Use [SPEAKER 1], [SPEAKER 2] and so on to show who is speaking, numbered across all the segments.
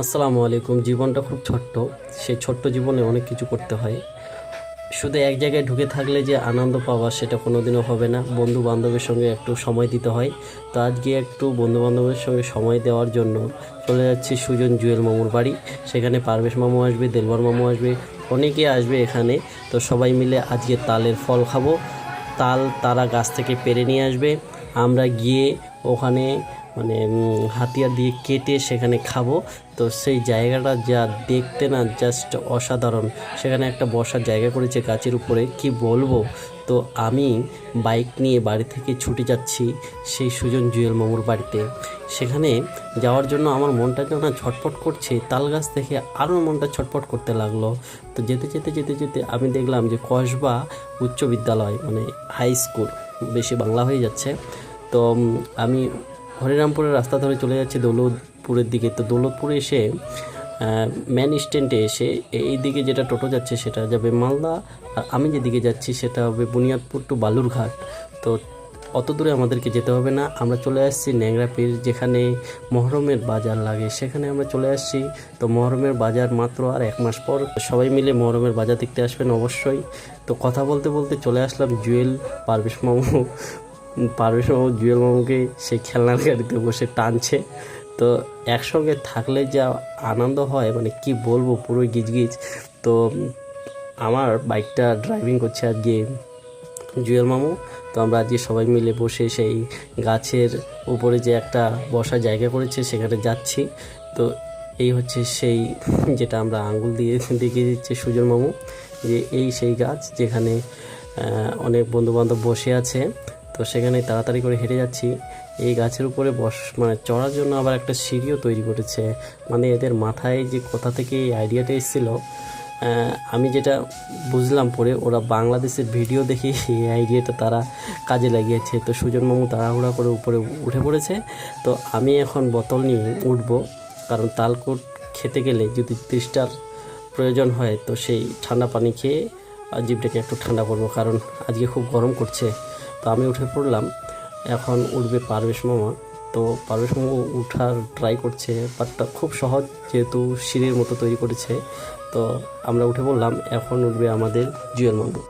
[SPEAKER 1] আসসালামু আলাইকুম। জীবনটা খুব ছোট্ট। সেই ছোট্ট জীবনে অনেক কিছু করতে হয়। শুধু এক জায়গায় ঢুকে থাকলে যে আনন্দ পাওয়া সেটা কোনোদিনও হবে না। বন্ধু বান্ধবের সঙ্গে একটু সময় দিতে হয়। তো আজকে একটু বন্ধু বান্ধবের সঙ্গে সময় দেওয়ার জন্য চলে যাচ্ছি সুজন জুয়েল মামুর বাড়ি। সেখানে পারভেশ মামু আসবে, দেলবর মামু আসবে অনেকে আসবে এখানে। তো সবাই মিলে আজকে তালের ফল খাব। তাল তারা গাছ থেকে পেরে নিয়ে আসবে। আমরা গিয়ে ওখানে মানে হাতিয়ার দিয়ে কেটে সেখানে খাব। তো সেই জায়গাটা যা দেখতে না জাস্ট অসাধারণ। সেখানে একটা বসার জায়গা করেছে গাছের উপরে। কি বলব? তো আমি বাইক নিয়ে বাড়ি থেকে ছুটে যাচ্ছি সেই সুজন জুয়েল মামুর বাড়িতে। সেখানে যাওয়ার জন্য আমার মনটা যেন ছটপট করছে, তাল গাছ থেকে আরও মনটা ছটপট করতে লাগল। তো যেতে যেতে যেতে যেতে আমি দেখলাম যে কসবা উচ্চ বিদ্যালয় মানে হাই স্কুল বেশি বাংলা হয়ে যাচ্ছে। তো আমি হরিরামপুরের রাস্তা ধরে চলে যাচ্ছি দৌলতপুরের দিকে। তো দৌলতপুরে এসে ম্যান স্ট্যান্ডে এসে এই দিকে যেটা টোটো যাচ্ছে সেটা যাবে মালদা। আর আমি যেদিকে যাচ্ছি সেটা হবে বুনিয়াদপুর টু বালুরঘাট। তো অত দূরে আমাদেরকে যেতে হবে না। আমরা চলে আসছি ন্যাংরাপির যেখানে মহরমের বাজার লাগে। সেখানে আমরা চলে আসছি। তো মহরমের বাজার মাত্র আর এক মাস পর সবাই মিলে মহরমের বাজার দেখতে আসবেন অবশ্যই। তো কথা বলতে বলতে চলে আসলাম জুয়েল পারভেশ মামু। পারভেশ জুয়েল মামুকে সেই খেলনার গাড়িতে বসে টানছে। তো একসঙ্গে থাকলে যা আনন্দ হয় মানে কি বলব পুরো গিজগিজ। তো আমার বাইকটা ড্রাইভিং করছে আজকে জুয়েল মামু তো আমরা আজকে সবাই মিলে বসে সেই গাছের উপরে যে একটা বসার জায়গা করেছে, সেখানে যাচ্ছি। তো এই হচ্ছে সেই যেটা আমরা আঙ্গুল দিয়ে দেখিয়ে দিচ্ছে সুজন মামু যে এই সেই গাছ যেখানে অনেক বন্ধুবান্ধব বসে আছে। তো সেখানে তাড়াতাড়ি করে হেঁটে যাচ্ছি। এই গাছের উপরে বস মানে চড়ার জন্য আবার একটা সিঁড়িও তৈরি করেছে। মানে এদের মাথায় যে কোথা থেকে এই আইডিয়াটা এসেছিল আমি যেটা বুঝলাম পরে ওরা বাংলাদেশের ভিডিও দেখে এই আইডিয়াটা তারা কাজে লাগিয়েছে। তো সুজন মামু তাড়াহুড়া করে উপরে উঠে পড়েছে। তো আমি এখন বোতল নিয়ে উঠবো, কারণ তালকুট খেতে গেলে যদি তৃষ্টার প্রয়োজন হয়, তো সেই ঠান্ডা পানি খেয়ে আর জিভটাকে একটু ঠান্ডা করব কারণ আজকে খুব গরম করছে। তো আমি উঠে পড়লাম এখন উঠবে পারভেশ মামা। তো পারবেশ মামা উঠার ট্রাই করছে বাটটা খুব সহজ যেহেতু সিঁড়ির মতো তৈরি করেছে। তো আমরা উঠে পড়লাম এখন উঠবে আমাদের জুয়েল মামু।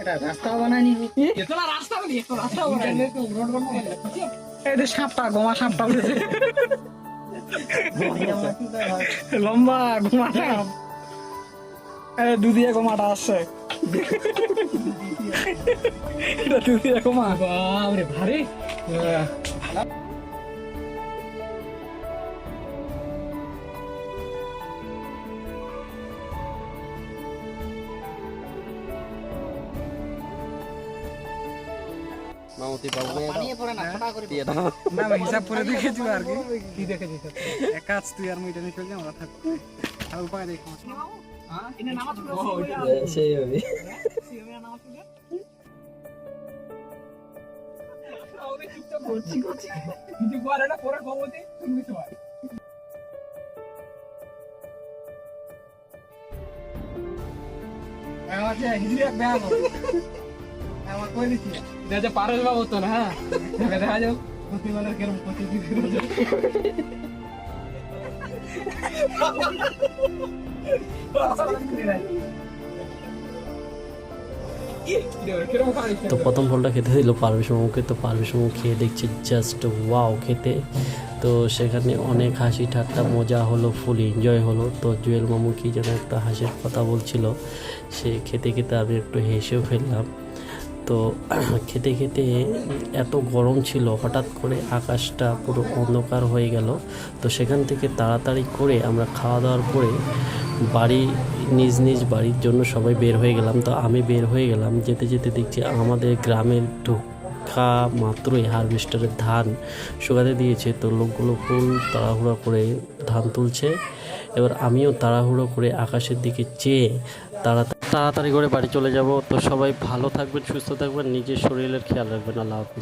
[SPEAKER 2] এটা রাস্তা বানানি এটা সাপটা গোমা সাপটা উঠেছে লম্বা গোমা সাপ। দুধিয়া গোমাটা আসছে এটা দুধিয়া গোমা বাবরে ভারী।
[SPEAKER 1] মামতি বাবু।
[SPEAKER 2] না হিসাব করে দেখেছি আর কি। কি এক কাজ তুই আর মুইটা নিয়ে চলে আমরা থাকব। আর উপায় দেখো।
[SPEAKER 1] সেই হবে
[SPEAKER 2] পারস বাবু তো না হ্যাঁ দেখা যাও প্রতিবারের কেরম প্রতি
[SPEAKER 1] তো প্রথম ফলটা খেতে দিল পারভেশ মামুকে, তো পারভেশ মামু খেয়ে দেখছে জাস্ট ওয়াও খেতে। তো সেখানে অনেক হাসি ঠাট্টা, মজা হলো ফুল এনজয় হলো। তো জুয়েল মামু কি যেন একটা হাসির কথা বলছিল, সে খেতে খেতে আমি একটু হেসেও ফেললাম। তো খেতে খেতে এত গরম ছিল, হঠাৎ করে আকাশটা পুরো অন্ধকার হয়ে গেল। তো সেখান থেকে তাড়াতাড়ি করে আমরা খাওয়া দাওয়ার পরে বাড়ি, নিজ নিজ বাড়ির জন্য সবাই বের হয়ে গেলাম। তো আমি বের হয়ে গেলাম, যেতে যেতে দেখছি আমাদের গ্রামের ঢোকা মাত্রই হারভেস্টারের ধান শুকাতে দিয়েছে। তো লোকগুলো ফুল তাড়াহুড়ো করে ধান তুলছে। এবার আমিও তাড়াহুড়ো করে আকাশের দিকে চেয়ে তাড়া তাড়াতাড়ি করে বাড়ি চলে যাব। তো সবাই ভালো থাকবেন, সুস্থ থাকবেন, নিজের শরীরের খেয়াল রাখবেন। আল্লাহ হাফিজ।